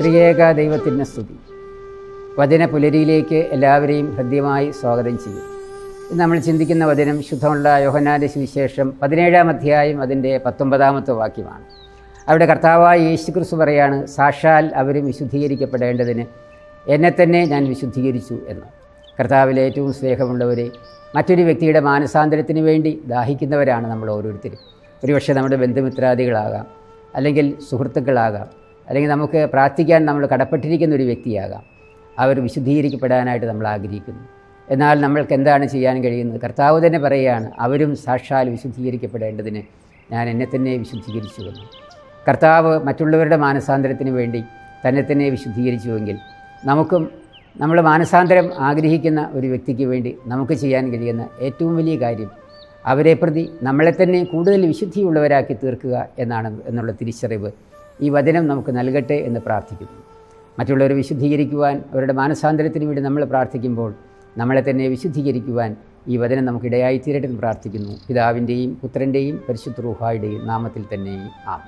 ത്രിയേക ദൈവത്തിന്റെ സ്തുതി. വചന പുലരിയിലേക്ക് എല്ലാവരെയും ഹൃദ്യമായി സ്വാഗതം ചെയ്യും നമ്മൾ ചിന്തിക്കുന്ന വചനം ശുദ്ധമുള്ള യോഹനാന്റെ സുവിശേഷം പതിനേഴാം അധ്യായം അതിന്റെ പത്തൊമ്പതാമത്തെ വാക്യമാണ്. അവിടെ കർത്താവായ യേശു ക്രിസ്തു പറയാണ് സാക്ഷാൽ അവരും വിശുദ്ധീകരിക്കപ്പെടേണ്ടതിന് എന്നെ തന്നെ ഞാൻ വിശുദ്ധീകരിച്ചു എന്ന്. കർത്താവിലെ ഏറ്റവും സ്നേഹമുള്ളവരെ മറ്റൊരു വ്യക്തിയുടെ മാനസാന്തരത്തിന് വേണ്ടി ദാഹിക്കുന്നവരാണ് നമ്മൾ ഓരോരുത്തരും. ഒരുപക്ഷെ നമ്മുടെ ബന്ധുമിത്രാദികളാകാം അല്ലെങ്കിൽ സുഹൃത്തുക്കളാകാം അല്ലെങ്കിൽ നമുക്ക് പ്രാർത്ഥിക്കാൻ നമ്മൾ കടപ്പെട്ടിരിക്കുന്ന ഒരു വ്യക്തിയാകാം. അവർ വിശുദ്ധീകരിക്കപ്പെടാനായിട്ട് നമ്മൾ ആഗ്രഹിക്കുന്നു. എന്നാൽ നമ്മൾക്ക് എന്താണ് ചെയ്യാൻ കഴിയുന്നത്? കർത്താവ് തന്നെ പറയുകയാണ് അവരും സാക്ഷാൽ വിശുദ്ധീകരിക്കപ്പെടേണ്ടതിന് ഞാൻ എന്നെ തന്നെ വിശുദ്ധീകരിച്ചുവെന്ന് കർത്താവ് മറ്റുള്ളവരുടെ മാനസാന്തരത്തിന് വേണ്ടി തന്നെ തന്നെ വിശുദ്ധീകരിച്ചുവെങ്കിൽ നമുക്കും നമ്മൾ മാനസാന്തരം ആഗ്രഹിക്കുന്ന ഒരു വ്യക്തിക്ക് വേണ്ടി നമുക്ക് ചെയ്യാൻ കഴിയുന്ന ഏറ്റവും വലിയ കാര്യം അവരെ പ്രതി നമ്മളെ തന്നെ കൂടുതൽ വിശുദ്ധിയുള്ളവരാക്കി തീർക്കുക എന്നാണ് എന്നുള്ള തിരിച്ചറിവ് ഈ വചനം നമുക്ക് നൽകട്ടെ എന്ന് പ്രാർത്ഥിക്കുന്നു. മറ്റുള്ളവരെ വിശുദ്ധീകരിക്കുവാൻ അവരുടെ മാനസാന്തരത്തിന് വേണ്ടി നമ്മൾ പ്രാർത്ഥിക്കുമ്പോൾ നമ്മളെ തന്നെ വിശുദ്ധീകരിക്കുവാൻ ഈ വചനം നമുക്കിടയായി തീരട്ടെ എന്ന് പ്രാർത്ഥിക്കുന്നു. പിതാവിന്റെയും പുത്രന്റെയും പരിശുദ്ധ റൂഹായുടെയും നാമത്തിൽ തന്നെ ആം